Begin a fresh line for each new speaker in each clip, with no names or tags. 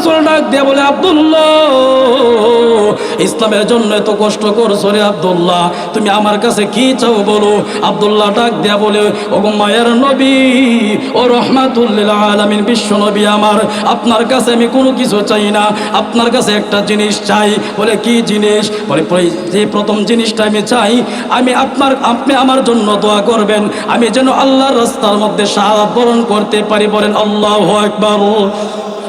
রসুল ডাক দিয়ে বলে, আব্দুল্লাহ, ইসলামের জন্য এত কষ্ট করছ রে আব্দুল্লাহ, তুমি আমার কাছে কি চাও বলো? আব্দুল্লাহ ডাক দিয়া বলে ও মায়ের নবী, ও রহমাতুল্লিল আলামিন, বিশ্ব নবী আমার, আপনার কাছে আমি কোনো কিছু চাই না, আপনার কাছে একটা জিনিস চাই। বলে, কি জিনিস? বলে যে প্রথম জিনিসটা আমি চাই, আমি আপনার, আপনি আমার জন্য দোয়া করবেন, আমি যেন আল্লাহর রাস্তার মধ্যে সাহায্য বরণ করতে পারি। বলেন, আল্লাহ একবার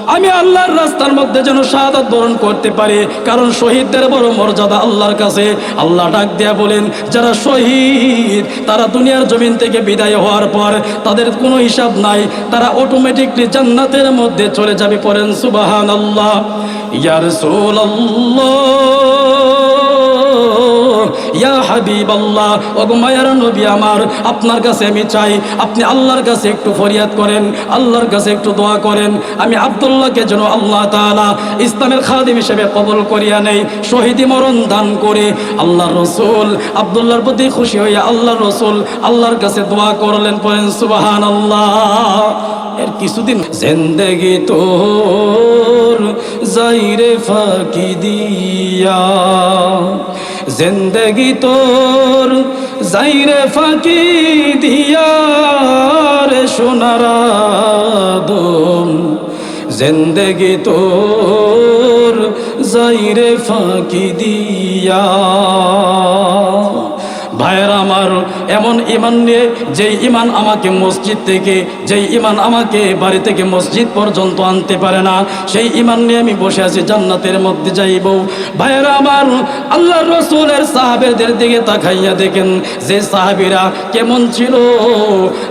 আমি আল্লাহর রাস্তার মধ্যে যেন শাহাদ বরণ করতে পারি। কারণ শহীদদের বড় মর্যাদা আল্লাহর কাছে। আল্লাহ ডাক দেয়া বলেন, যারা শহীদ, তারা দুনিয়ার জমিন থেকে বিদায় হওয়ার পর তাদের কোনো হিসাব নাই। তারা অটোমেটিকলি জান্নাতের মধ্যে চলে যাবে পড়েন সুবাহান আল্লাহ ইয়ার সোল ইয়া হাবিব আল্লাহ ওগো মায়ার নবী আমার, আপনার কাছে আমি চাই, আপনি আল্লাহর কাছে একটু ফরিয়াদ করেন, আল্লাহর কাছে একটু দোয়া করেন। আমি আব্দুল্লাহকে যেন আল্লাহ তাআলা ইসলামের খাদিম হিসেবে কবল করিয়া নেই, শহীদি মরণ দান করে আল্লাহর রসুল, আব্দুল্লাহর প্রতি খুশি হইয়া আল্লাহর রসুল আল্লাহর কাছে দোয়া করলেন পড়েন সুবাহান আল্লাহ এর কিছুদিন জিন্দগি তোর, যাইরে ফাঁকি দিয়া। জিন্দগি তোর যাইরে ফাঁকি দিয়ার সোনারা জিন্দগি তোর যাইরে ফাঁকি দিয়া। ভাইয়ের আমার, এমন ইমান নিয়ে, যেই ইমান আমাকে মসজিদ থেকে, যেই ইমান আমাকে বাড়ি থেকে মসজিদ পর্যন্ত আনতে পারে না, সেই ইমান নিয়ে আমি বসে আছি, জান্নাতের মধ্যে যাইব। ভাইয়ের আমার আল্লাহ রসুলের সাহাবেদের দিকে তাকাইয়া দেখেন, যে সাহাবিরা কেমন ছিল।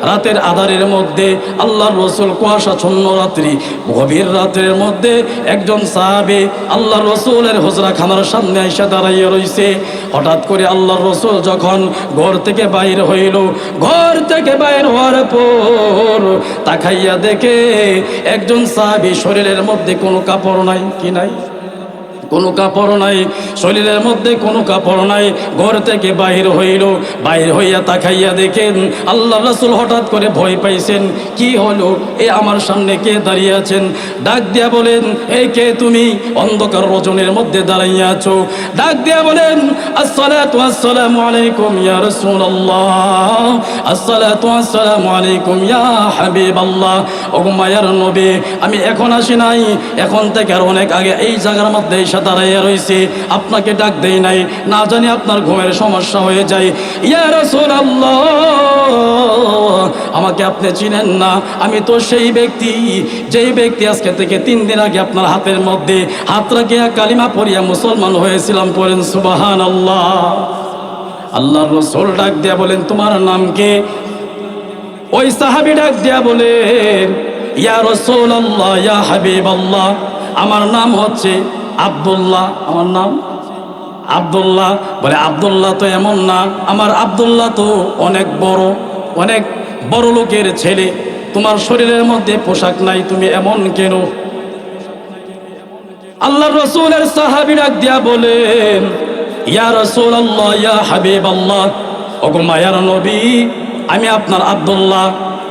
রাতের আধারের মধ্যে আল্লাহ রসুল কুয়াশাচ্ছন্ন রাত্রি, গভীর রাতের মধ্যে একজন সাহাবে আল্লাহ রসুলের হুজরা খানার সামনে এসে দাঁড়াইয়া রইছে। হঠাৎ করে আল্লাহ রসুল যখন ঘর থেকে বাইর হইল, ঘর থেকে বাইর হওয়ার পর তাকাইয়া দেখে একজন সাহাবি শরীরের মধ্যে কোনো কাপড় নাই, কি নাই? কোনো কাপড় নাই, শরীরের মধ্যে কোনো কাপড় নাই, ঘর থেকে বাহির হইল, বাহির হইয়া তাকাইয়া দেখেন আল্লাহ রাসূল হঠাৎ করে ভয় পাইছেন, কি হলো? এ আমার সামনে কে দাঁড়িয়ে আছেন? ডাক দিয়া বলেন এই কে তুমি? অন্ধকার রজনের মধ্যে দাঁড়াইয়া আছো। ডাক দিয়া বলেন, আসসালাতু আলাইকুম ইয়া রাসূলুল্লাহ। আলাইকুম ইয়া হাবিবাল্লাহ। ওগো মায়ার নবী, আমি এখন আসি নাই, এখন থেকে আর অনেক আগে এই জায়গার মধ্যে দাঁড়াইয়া রয়েছে আপনাকে ডাক দেই নাই, না জানি আপনার ঘুমের সমস্যা হয়ে যায়। ইয়া রাসূলুল্লাহ, আমাকে আপনি চিনেন না, আমি তো সেই ব্যক্তি। যেই ব্যক্তি আজকে থেকে তিন দিন আগে আপনার হাতের মধ্যে হাত রাখিয়া কালিমা পড়িয়া মুসলমান হয়েছিলাম, পড়েন সুবাহান আল্লাহ আল্লাহর রসুল ডাক দিয়া বলেন, তোমার নাম কে? ওই সাহাবি ডাক দিয়া বলেন ইয়া রসুল আল্লাহ ইয়া হাবিব আল্লাহ আমার নাম হচ্ছে আব্দুল্লাহ, আমার নাম? আব্দুল্লাহ, বলে আব্দুল্লাহ তো এমন না, আমার আব্দুল্লাহ তো অনেক বড় অনেক বড় লোকের ছেলে। তোমার শরীরের মধ্যে পোশাক নাই, তুমি এমন কেন? আল্লাহ রসুলের সাহাবি ডাক দিয়া বলেন ইয়া রসুল আল্লাহ ইয়া হাবিব আল্লাহ ওগো মায়ার নবী, আমি আপনার আবদুল্লাহ,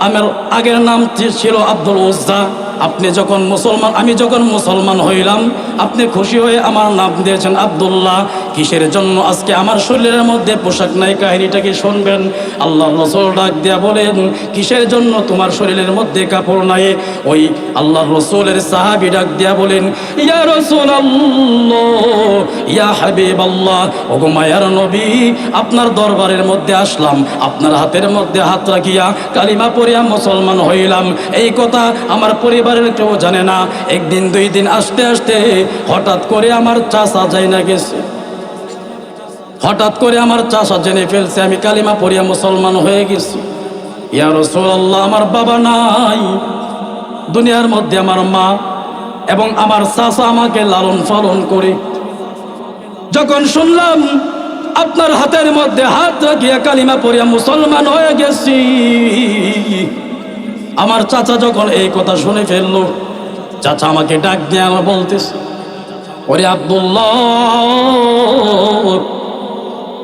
আমার আগের নাম ছিল আব্দুল উজ্জা আপনি যখন মুসলমান, আমি যখন মুসলমান হইলাম, আপনি খুশি হয়ে আমার নাম দিয়েছেন আব্দুল্লাহ। কিসের জন্য? আজকে আমার শরীরের মধ্যে পোশাক নাই, কাহিনীটা কি শুনবেন? আল্লাহ রসুল ডাক দিয়া বলেন, কিসের জন্য তোমার শরীরের মধ্যে কাপড় নাই? ওই আল্লাহ রসুলের সাহাবি ডাক দিয়া বলেন, ইয়া রসুল ইয়া হাবিব আল্লাহ ওগো মায়ার নবী, আপনার দরবারের মধ্যে আসলাম, আপনার হাতের মধ্যে হাত রাখিয়া কালিমা পড়িয়া মুসলমান হইলাম। এই কথা আমার পরিবারের কেউ জানে না। একদিন, দুই দিন আসতে আসতে হঠাৎ করে আমার চাষা যাই না গেছে। হঠাৎ করে আমার চাষা জেনে ফেলছে, আমি কালিমা পড়িয়া মুসলমান হয়ে গেছি। ইয়া রসুল্লাহ আমার বাবা নাই। দুনিয়ার মধ্যে আমার মা এবং আমার চাষা আমাকে লালন পালন করে। যখন শুনলাম, আপনার হাতের মধ্যে হাত রাখিয়া কালিমা পড়িয়া মুসলমান হয়ে গেছি। আমার চাচা যখন এই কথা শুনে ফেলল, চাচা আমাকে ডাক দিয়ে আমার বলতেছে, ওরে আব্দুল্লাহ,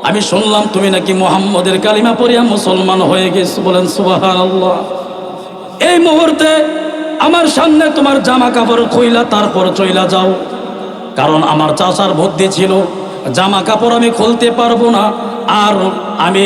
আমি শুনলাম তুমি নাকি মোহাম্মদের কালিমা পড়িয়া মুসলমান হয়ে গেছো। বলেন সুবাহান এই মুহূর্তে আমার সামনে তোমার জামা কাপড় খুইলা, তারপর চইলা যাও। কারণ আমার চাচার বুদ্ধি ছিল জামা কাপড় আমি খুলতে পারব না, আর আমি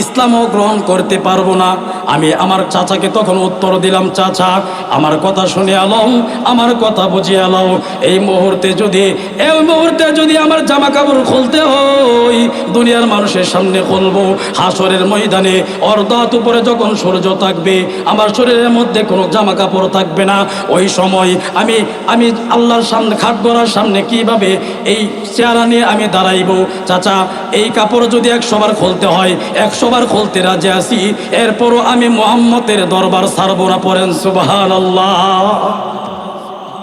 ইসলামও গ্রহণ করতে পারব না। আমি আমার চাচাকে তখন উত্তর দিলাম, চাচা, আমার কথা শুনে আলাও, আমার কথা বুঝিয়ে আলম এই মুহূর্তে যদি, এই মুহূর্তে যদি আমার জামা কাপড় খুলতে হয়, দুনিয়ার মানুষের সামনে খুলবো। হাসরের ময়দানে অর্ধাত উপরে যখন সূর্য থাকবে, আমার শরীরের মধ্যে কোনো জামা কাপড় থাকবে না। ওই সময় আমি আমি আল্লাহর সামনে, খাট গড়ার সামনে কীভাবে এই চেহারা নিয়ে আমি দাঁড়াইবো? চাচা, এই কাপড় যদি একশোবার খুলতে হয় একশোবার খুলতে রাজি আসি এরপরও আমি মোহাম্মতের দরবার সারবো না পড়েন সুবাহান আল্লাহ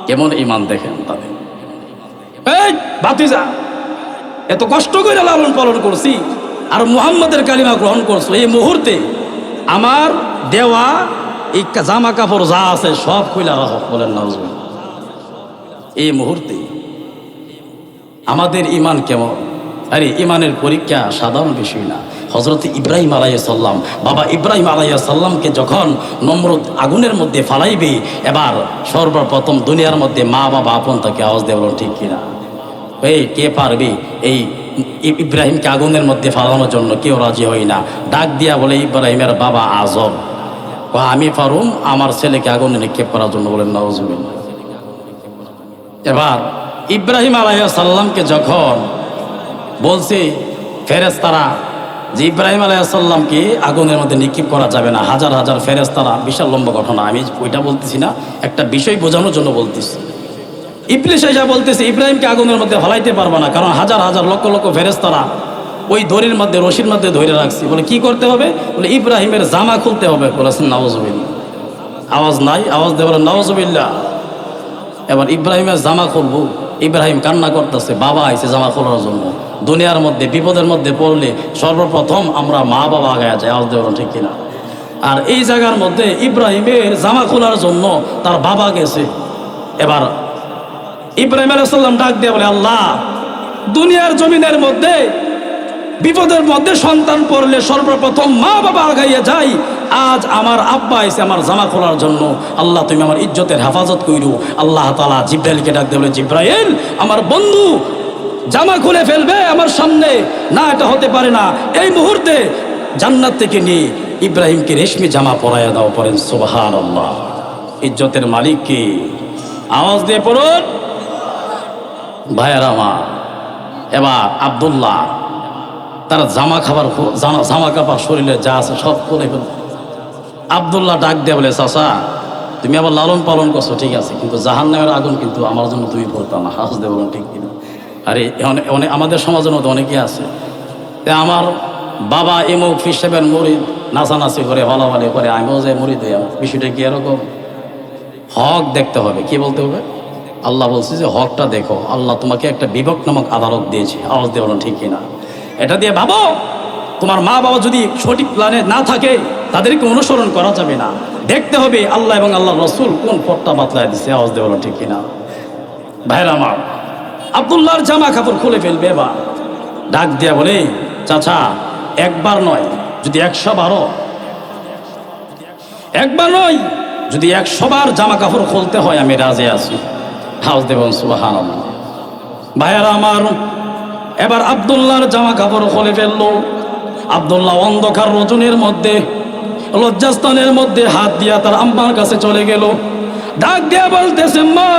কেমন ইমান দেখেন তাদের? এই বাতিজা এত কষ্ট করে লালন পালন করছি আর মুহাম্মদের কালিমা গ্রহণ করছ। এই মুহূর্তে আমার দেওয়া এই জামা কাপড় যা আছে সব খুইলা রাখো, বলেন এই মুহূর্তে আমাদের ইমান কেমন? আরে ইমানের পরীক্ষা সাধারণ বিষয় না। হজরত ইব্রাহিম আলাইয়া সাল্লাম বাবা ইব্রাহিম আলাইয়া সাল্লামকে যখন নমরুদ আগুনের মধ্যে ফালাইবে, এবার সর্বপ্রথম দুনিয়ার মধ্যে মা বাবা আপন তাকে আওয়াজ দেব ঠিক কিনা? এই কে পারবে এই ইব্রাহিমকে আগুনের মধ্যে ফালানোর জন্য? কেউ রাজি হয় না। ডাক দিয়া বলে, ইব্রাহিমের বাবা আজব। আমি পারুম আমার ছেলেকে আগুনে নিক্ষেপ করার জন্য বলেন নওয়াজুবিল্লাহ এবার ইব্রাহিম আলাইহিস সাল্লামকে যখন বলছে ফেরেস্তারা যে ইব্রাহিম আলাইসাল্লামকে আগুনের মধ্যে নিক্ষেপ করা যাবে না, হাজার হাজার ফেরেস্তারা বিশাল লম্বা ঘটনা। আমি ওইটা বলতেছি না, একটা বিষয় বোঝানোর জন্য বলতেছি। ইবলিশ এসে বলতেছে, ইব্রাহিমকে আগুনের মধ্যে ফলাইতে পারব না, কারণ হাজার হাজার লক্ষ লক্ষ ফেরেস্তারা ওই দড়ির মধ্যে, রশির মধ্যে ধরে রাখছি। বলে, কি করতে হবে? বলে, ইব্রাহিমের জামা খুলতে হবে। বলেছেন নওয়াজবিল্লা আওয়াজ নাই, আওয়াজ দেবে নওয়াজবিল্লা এবার ইব্রাহিমের জামা খুলবো। ইব্রাহিম কান্না করতেছে, বাবা আইছে জামা খোলার জন্য। দুনিয়ার মধ্যে, বিপদের মধ্যে পড়লে সর্বপ্রথম আমরা মা বাবা আগে আছে আজ দেব ঠিক কিনা? আর এই জায়গার মধ্যে ইব্রাহিমের জামা খোলার জন্য তার বাবা গেছে। এবার ইব্রাহিম আলাইসাল্লাম ডাক দিয়ে বলে, আল্লাহ, দুনিয়ার জমিনের মধ্যে বিপদের মধ্যে সন্তান পড়লে সর্বপ্রথম মা বাবা আগাইয়া যাই। আজ আমার আব্বা এসে আমার জামা খোলার জন্য। আল্লাহ, তুমি আমার ইজ্জতের হেফাজত কইরু। আল্লাহ তালা জিব্রাইলকে ডাক দিয়ে বলে জিব্রাইল, আমার বন্ধু জামা খুলে ফেলবে আমার সামনে। না, এটা হতে পারে না। এই মুহূর্তে জান্নাত থেকে নিয়ে ইব্রাহিমকে রেশমি জামা পরাইয়া দাও পড়েন সুবাহান আল্লাহ ইজ্জতের মালিক কি? আওয়াজ দিয়ে পড়ুন। ভাইয়ার আমার, এবার আবদুল্লাহ তারা জামা খাবার জামা জামা কাপড়, শরীরে যা আছে সব খুলে ফেল আবদুল্লাহ ডাক দিয়ে বলে, চাচা, তুমি আবার লালন পালন করছ, ঠিক আছে, কিন্তু জাহান্নামের আগুন কিন্তু আমার জন্য তুমি বলতো না। হাস দেব ঠিক কিনা? আরে অনেক অনেক আমাদের সমাজের মধ্যে অনেকেই আছে। আমার বাবা এমক হিসেবের মরিদ নাচানাচি করে, হলাবালি করে, আমিও যে মরিদ। বিষয়টা কি এরকম? হক দেখতে হবে, কি বলতে হবে? আল্লাহ বলছে যে, হকটা দেখো, আল্লাহ তোমাকে একটা বিভক নামক আদালত দিয়েছে। আওয়াজ বলো ঠিক কিনা? এটা দিয়ে ভাবো, তোমার মা বাবা যদি সঠিক প্ল্যানে না থাকে, তাদেরকে অনুসরণ করা যাবে না। দেখতে হবে আল্লাহ এবং আল্লাহ রসুল কোন পথটা বাতলায় দিচ্ছে আওয়াজ বলো ঠিক কিনা। ভাইরা আমার, আবদুল্লাহর জামা কাপড় খুলে ফেলবে এবার। ডাক দিয়া বলে, চাচা, একবার নয়, যদি একশো বারো। একবার নয়, যদি একশো বার জামা কাপড় খুলতে হয়, আমি রাজে আছি। হাউস দেবন সুবাহ ভাইয়ারা আমার এবার আবদুল্লাহর জামা কাপড় খুলে ফেলল। আবদুল্লাহ অন্ধকার রজনীর মধ্যে, লজ্জাস্থানের মধ্যে হাত দিয়া তার আম্মার কাছে চলে গেল। ডাক দিয়া বলতেছে, মা,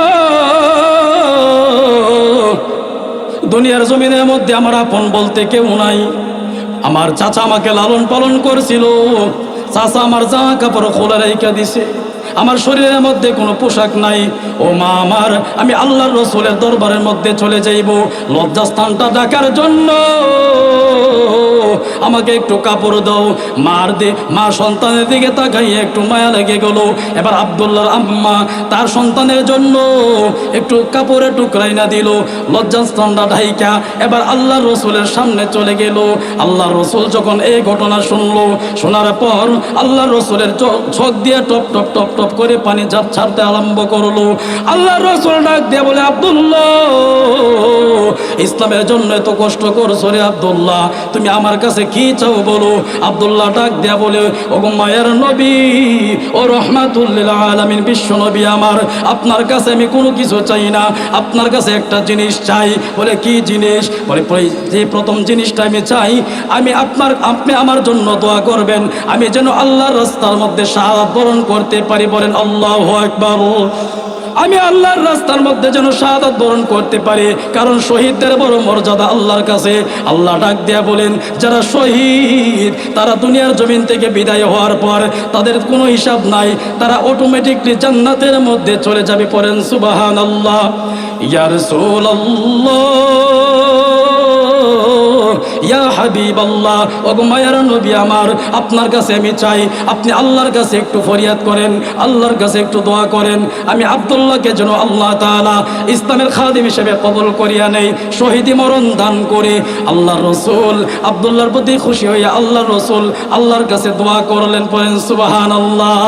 দুনিয়ার জমিনের মধ্যে আমার আপন বলতে কেউ নাই। আমার চাচা আমাকে লালন পালন করছিল। চাচা আমার জামা কাপড় খোলা রেখা দিছে। আমার শরীরের মধ্যে কোনো পোশাক নাই। ও মা আমার, আমি আল্লাহর রসুলের দরবারের মধ্যে চলে যাইব। লজ্জাস্থানটা ডাকার জন্য আমাকে একটু কাপড় দাও। মার দে, মা সন্তানের দিকে তাকাইয়ে একটু মায়া লেগে গেল। এবার আবদুল্লাহর আম্মা তার সন্তানের জন্য একটু কাপড়ে টুকরাই না দিল। লজ্জাস্থানটা ঢাইকা এবার আল্লাহ রসুলের সামনে চলে গেল। আল্লাহ রসুল যখন এই ঘটনা শুনলো, শোনার পর আল্লাহ রসুলের চোখ দিয়ে টপ টপ টপ টপ করে পানি ঝাপ ছাড়তে আরম্ভ করল। আল্লাহ রসুল ডাক দিয়ে বলে, আব্দুল্লাহ, ইসলামের জন্য এত কষ্ট করছ রে আব্দুল্লাহ। তুমি আমার কাছে কি চাও বলো? আব্দুল্লাহ ডাক দেয়া বলে, ওগো মায়ের নবী, ও রহমাতুল্লিল আলামিন, বিশ্ব নবী আমার, আপনার কাছে আমি কোনো কিছু চাই না, আপনার কাছে একটা জিনিস চাই। বলে, কি জিনিস? বলে যে প্রথম জিনিসটা আমি চাই, আমি আপনার, আপনি আমার জন্য দোয়া করবেন, আমি যেন আল্লাহর রাস্তার মধ্যে শাহাদ বরণ করতে পারি। বলেন, আল্লাহ একবার আমি আল্লাহর রাস্তার মধ্যে যেন শাহাদত বরণ করতে পারি। কারণ শহীদদের বড় মর্যাদা আল্লাহর কাছে। আল্লাহ ডাক দেয়া বলেন, যারা শহীদ, তারা দুনিয়ার জমিন থেকে বিদায় হওয়ার পর তাদের কোনো হিসাব নাই। তারা অটোমেটিকলি জান্নাতের মধ্যে চলে যাবে, পড়েন সুবাহান আল্লাহ ইয়ার ইয়া হাবিব আল্লাহ ওগো মায়ার নবী আমার, আপনার কাছে আমি চাই, আপনি আল্লাহর কাছে একটু ফরিয়াদ করেন, আল্লাহর কাছে একটু দোয়া করেন, আমি আব্দুল্লাহকে যেন আল্লাহ তাআলা ইসলামের খাদিম হিসেবে কবল করিয়া নেই, শহীদি মরণ দান করে আল্লাহ রসুল, আব্দুল্লাহর প্রতি খুশি হইয়া আল্লাহ রসুল আল্লাহর কাছে দোয়া করলেন, পড়েন সুবাহান আল্লাহ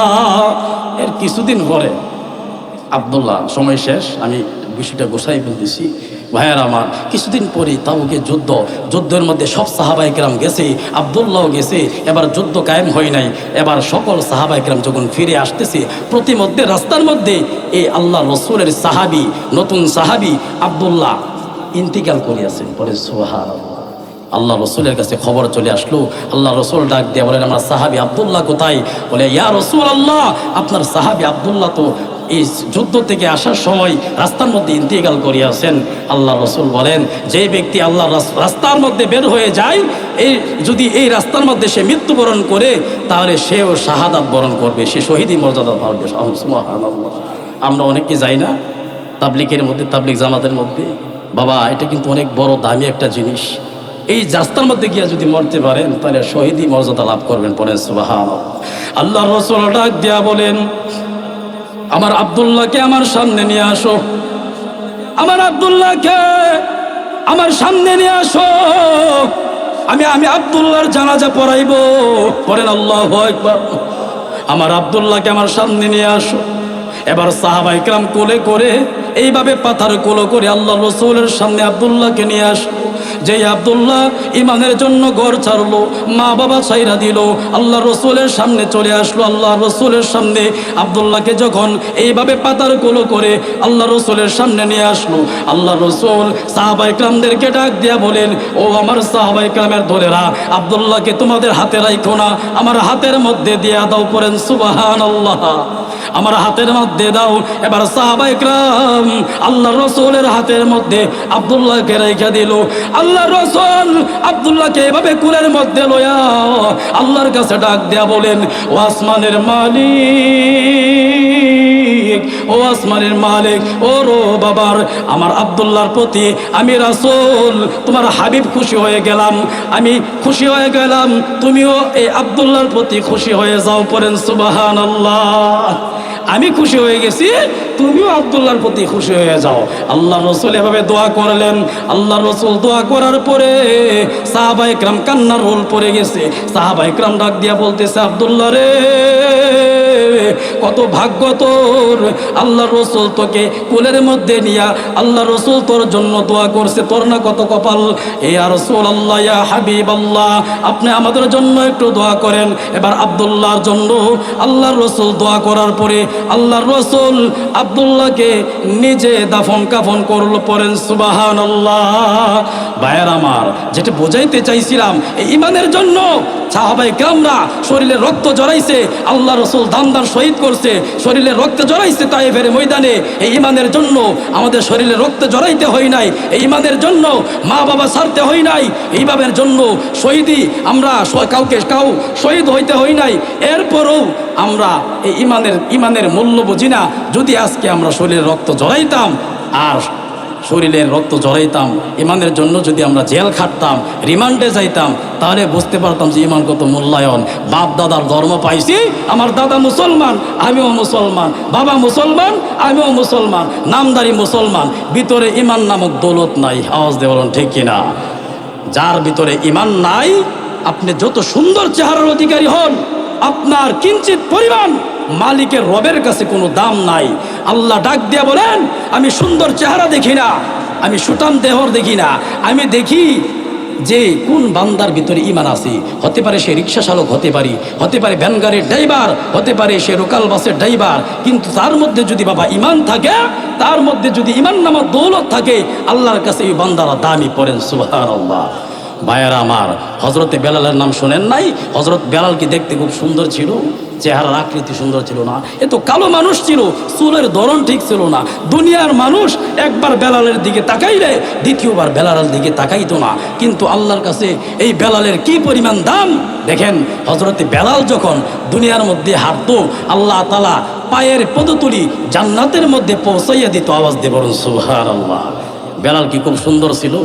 এর কিছুদিন পরে, আব্দুল্লাহ, সময় শেষ, আমি বিষয়টা গোসাই বলতেছি ভাইয়ার আমার, কিছুদিন পরে তাবুকে যুদ্ধ, যুদ্ধের মধ্যে সব সাহাবাইকেরাম গেছে আবদুল্লাহ গেছে, এবার যুদ্ধ কায়েম হয় নাই, এবার সকল সাহাবাইকেরাম যখন ফিরে আসতেছে, প্রতিমধ্যে রাস্তার মধ্যে এই আল্লাহ রসুলের সাহাবি, নতুন সাহাবি আবদুল্লাহ ইন্তিকাল করিয়াছেন পরে সোহা আল্লাহ রসুলের কাছে খবর চলে আসলো, আল্লাহ রসুল ডাক দিয়ে বলেন, আমার সাহাবি আবদুল্লাহ কোথায়? বলে, ইয়া রসুল আল্লাহ আপনার সাহাবি আবদুল্লাহ তো এই যুদ্ধ থেকে আসার সময় রাস্তার মধ্যে ইন্তিকাল করিয়াছেন আল্লাহ রসুল বলেন, যে ব্যক্তি আল্লাহ রাস্তার মধ্যে বের হয়ে যায়, এই যদি এই রাস্তার মধ্যে সে মৃত্যুবরণ করে, তাহলে সেও শাহাদাত বরণ করবে, সে শহীদই মর্যাদা পাবে। আমরা অনেকে যাই না তাবলিকের মধ্যে তাবলিক জামাতের মধ্যে। বাবা, এটা কিন্তু অনেক বড় দামি একটা জিনিস। এই রাস্তার মধ্যে গিয়ে যদি মরতে পারেন, তাহলে শহীদই মর্যাদা লাভ করবেন পরে সুবাহান আল্লাহ রসুল ডাক দিয়া বলেন আমার আব্দুল্লাহকে আমার সামনে নিয়ে আসো। আমার আব্দুল্লাহকে আমার সামনে নিয়ে আসো। আমি আমি আব্দুল্লাহর জানাজা পড়াইব। পড়েন আল্লাহ আমার আব্দুল্লাহকে আমার সামনে নিয়ে আসো। এবার সাহাবা ইকরাম কোলে করে এইভাবে পাথার কোলো করে আল্লাহ রসুলের সামনে আব্দুল্লাহকে নিয়ে আসলো যেই আব্দুল্লাহ ইমানের জন্য ঘর ছাড়লো, মা বাবা ছাইরা দিল, আল্লাহ রসুলের সামনে চলে আসলো আল্লাহ রসুলের সামনে আব্দুল্লাহকে যখন এইভাবে পাতার কোলো করে আল্লাহ রসুলের সামনে নিয়ে আসলো, আল্লাহ রসুল সাহাবা ইকরামদেরকে ডাক দিয়া বলেন, ও আমার সাহাবা ইকরামের ধরেরা, আব্দুল্লাহকে তোমাদের হাতে রাখো না, আমার হাতের মধ্যে দিয়া দাও করেন সুবাহান আল্লাহ আমার হাতের মধ্যে দাও। এবার সাহাবা ইকরাম আল্লাহ রসুলের হাতের মধ্যে আব্দুল্লাহকে রেখে দিল। আল্লাহ রসুল আব্দুল্লাহকে এভাবে কুলের মধ্যে লয়া আল্লাহর কাছে ডাক দেয়া বলেন, ও আসমানের মালিক, ও আসমানের মালিক, ও রো বাবার, আমার আব্দুল্লাহর প্রতি আমি রাসূল, তোমার হাবিব খুশি হয়ে গেলাম, আমি খুশি হয়ে গেলাম, তুমিও এই আব্দুল্লাহর প্রতি খুশি হয়ে যাও করেন সুবহানাল্লাহ। আমি খুশি হয়ে গেছি, তুমিও আব্দুল্লাহর প্রতি খুশি হয়ে যাও। আল্লাহ রসুল এভাবে দোয়া করলেন। আল্লাহ রসুল দোয়া করার পরে সাহাবা ইকরাম কান্নার রোল পড়ে গেছে। সাহাবা ইকরাম ডাক দিয়া বলতেছে, আব্দুল্লাহ রে, কত ভাগ্য তোর। আল্লাহ রসুল তোকে কুলের মধ্যে নিয়া আল্লাহ রসুল তোর জন্য দোয়া করছে। তোর না কত কপাল। এ আর রসুল আল্লাহ ইয়া হাবিব আল্লাহ আপনি আমাদের জন্য একটু দোয়া করেন। এবার আব্দুল্লাহর জন্য আল্লাহ রসুল দোয়া করার পরে আল্লাহ রসুল আবদুল্লাহকে নিজে দাফন কাফন করল, পড়েন সুবাহান ভাইয়ের আমার, যেটা বোঝাইতে চাইছিলাম, এই ইমানের জন্য সাহাবাই গ্রামরা শরীরে রক্ত জড়াইছে, আল্লাহ রসুল দামদার শহীদ করছে, শরীরে রক্ত জড়াইছে তাই ফেরে ময়দানে। এই ইমানের জন্য আমাদের শরীরে রক্ত জড়াইতে হয় নাই, এই ইমানের জন্য মা বাবা সারতে হয় নাই এইভাবের জন্য শহীদই আমরা কাউকে, কাউ শহীদ হইতে হয় নাই। এরপরও আমরা এই ইমানের ইমানের মূল্য বুঝি না। যদি আজকে আমরা শরীরে রক্ত জড়াইতাম, আর শরীরের রক্ত জড়াইতাম, ইমানের জন্য যদি আমরা জেল খাটতাম, রিমান্ডে যাইতাম, তাহলে বুঝতে পারতাম যে ইমান কত মূল্যায়ন। বাপ দাদার ধর্ম পাইছি, আমার দাদা মুসলমান, আমিও মুসলমান, বাবা মুসলমান, আমিও মুসলমান, নামদারি মুসলমান। ভিতরে ইমান নামক দৌলত নাই, আওয়াজ বলুন, ঠিক কিনা? যার ভিতরে ইমান নাই, আপনি যত সুন্দর চেহারার অধিকারী হন, আপনার কিঞ্চিত পরিমাণ মালিকের রবের কাছে কোনো দাম নাই। আল্লাহ ডাক দিয়া বলেন, আমি সুন্দর চেহারা দেখি না, আমি সুটাম দেহর দেখি না, আমি দেখি যে কোন বান্দার ভিতরে ইমান আছে। হতে পারে সে রিক্সা চালক হতে পারে হতে পারে ভ্যান গাড়ির ড্রাইভার, হতে পারে সে লোকাল বাসের ড্রাইভার, কিন্তু তার মধ্যে যদি বাবা ইমান থাকে, তার মধ্যে যদি ইমান নামার দৌলত থাকে, আল্লাহর কাছে এই বান্দারা দামি পড়েন সুবাহ আল্লাহ ভাইয়ারা আমার হজরতে বেলালের নাম শোনেন নাই? হজরত বেলাল কি দেখতে খুব সুন্দর ছিল? চেহারার আকৃতি সুন্দর ছিল না। এ তো কালো মানুষ ছিল, চুলের ধরন ঠিক ছিল না। দুনিয়ার মানুষ একবার বেলালের দিকে তাকাইলে, দ্বিতীয়বার বেলালের দিকে তাকাইতো না। কিন্তু আল্লাহর কাছে এই বেলালের কি পরিমাণ দাম? দেখেন হজরতে বেলাল যখন দুনিয়ার মধ্যে হাঁটতো, আল্লাহ তালা পায়ের পদতুলি জান্নাতের মধ্যে পৌঁছাইয়া দিত। আওয়াজ বলুন সুহার আল্লাহ বেলাল কি খুব সুন্দর ছিল?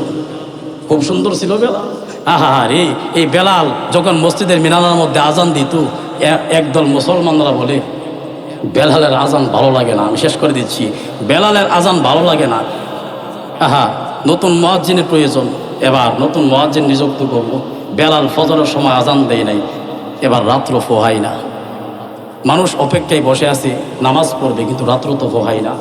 খুব সুন্দর ছিল বেলাল আহা রে এই বেলাল যখন মসজিদের মিনালার মধ্যে আজান দিত একদল মুসলমানরা বলে, বেলালের আজান ভালো লাগে না, আমি শেষ করে দিচ্ছি। বেলালের আজান ভালো লাগে না। আহা, নতুন মহাজিনের প্রয়োজন। এবার নতুন মহাজিন নিযুক্ত করব। বেলাল ফজরের সময় আজান দেয় নাই। এবার রাত্র ফোহাই না। মানুষ অপেক্ষায় বসে আছে, নামাজ পড়বে, কিন্তু রাত্র তো হয় না।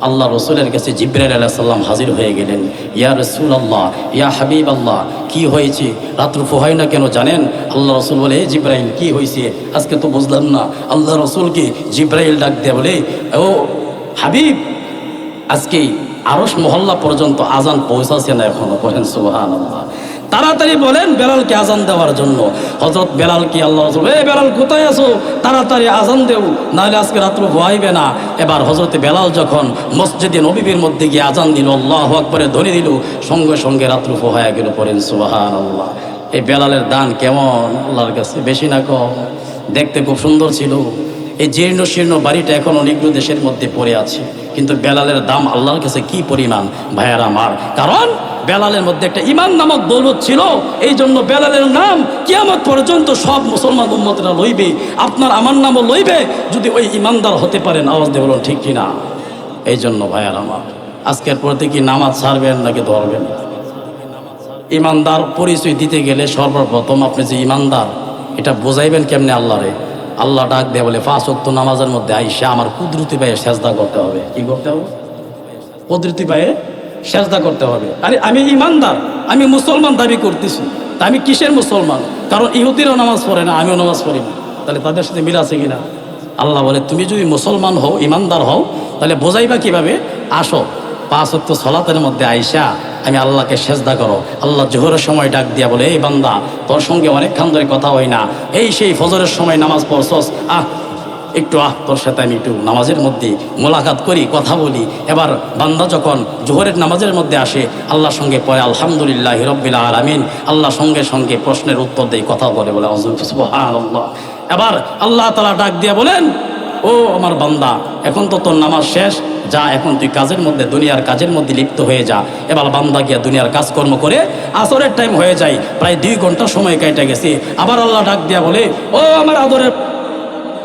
আল্লাহ রসুলের কাছে জিব্রাইল আলাহ সাল্লাম হাজির হয়ে গেলেন। ইয়া রসুল আল্লাহ ইয়া হাবিব আল্লাহ কি হয়েছে? রাত্র ফোহাই না কেন জানেন? আল্লাহ রসুল বলে, "এ জিব্রাইল, কী হয়েছে? আজকে তো বুঝলাম না। আল্লাহ রসুলকে জিব্রাইল ডাক দেয়া বলে, ও হাবিব, আজকে আরস মহল্লা পর্যন্ত আজান পৌঁছাছে না এখনও। বলেন সুবাহান আল্লাহ তাড়াতাড়ি বলেন বেলালকে আজান দেওয়ার জন্য। হজরত বেলালকে আল্লাহ এ বেলাল, কোথায় আছো? তাড়াতাড়ি আজান দেও, নাহলে আজকে রাত্র ভয়াইবে না। এবার হজরতে বেলাল যখন মসজিদে নবীবের মধ্যে গিয়ে আজান দিল, আল্লাহ আকবরে ধরে দিল, সঙ্গে সঙ্গে রাত্র ফোহায়া গেল। পড়েন সুবাহান আল্লাহ এই বেলালের দান কেমন? আল্লাহর কাছে বেশি না কম। দেখতে খুব সুন্দর ছিল। এই জীর্ণ শীর্ণ বাড়িটা এখন অনেকগুলো দেশের মধ্যে পড়ে আছে। কিন্তু বেলালের দাম আল্লাহর কাছে কি পরিমাণ? ভাইয়ার, আমার। কারণ বেলালের মধ্যে একটা ইমান নামক দৌলত ছিল। এই জন্য বেলালের নাম কিয়ামত পর্যন্ত সব মুসলমান উম্মতরা লইবে। আপনার আমার নামও লইবে, যদি ওই ইমানদার হতে পারেন। আওয়াজ দিয়ে বলুন, ঠিক কিনা? এই জন্য ভাইয়ার আমার, আজকের পর থেকে নামাজ ছাড়বেন নাকি ধরবেন? ইমানদার পরিচয় দিতে গেলে সর্বপ্রথম আপনি যে ইমানদার, এটা বোঝাইবেন কেমনে আল্লাহরে? আল্লাহ ডাক দেয়া বলে, পাঁচ অক্ত নামাজের মধ্যে আইসা আমার কুদরতি পায়ে সেজদা করতে হবে। কি করতে হবে? কুদরতি পায়ে সেজদা করতে হবে। আরে, আমি ইমানদার, আমি মুসলমান দাবি করতেছি। তা আমি কিসের মুসলমান? কারণ ইহুদিরও নামাজ পড়ে না, আমিও নামাজ পড়ি না। তাহলে তাদের সাথে মিল আছে কিনা? আল্লাহ বলে, তুমি যদি মুসলমান হও, ইমানদার হও, তাহলে বোঝাইবা কীভাবে? আসো, পাঁচ অক্ত সলাতের মধ্যে আইসা আমি আল্লাহকে সেজদা করো। আল্লাহ জোহরের সময় ডাক দিয়া বলে, এই বান্দা, তোর সঙ্গে অনেকক্ষণ ধরে কথা হয় না। এই সেই ফজরের সময় নামাজ পড়ছস, আহ একটু আহ তোর সাথে আমি একটু নামাজের মধ্যে মোলাকাত করি, কথা বলি। এবার বান্দা যখন জোহরের নামাজের মধ্যে আসে, আল্লাহর সঙ্গে পরে আলহামদুলিল্লাহ হিরব্বিল আলমিন আল্লাহ সঙ্গে সঙ্গে প্রশ্নের উত্তর দেয়, কথা বলে বলে এবার আল্লাহ তালা ডাক দিয়ে বলেন, ও আমার বান্দা, এখন তো তোর নামাজ শেষ, যা এখন তুই কাজের মধ্যে, দুনিয়ার কাজের মধ্যে লিপ্ত হয়ে যা। এবার বান্দা গিয়া দুনিয়ার কাজকর্ম করে আসরের টাইম হয়ে যায়, প্রায় দুই ঘণ্টা সময় কেটে গেছে। আবার আল্লাহ ডাক দিয়া বলে, ও আমার আদরের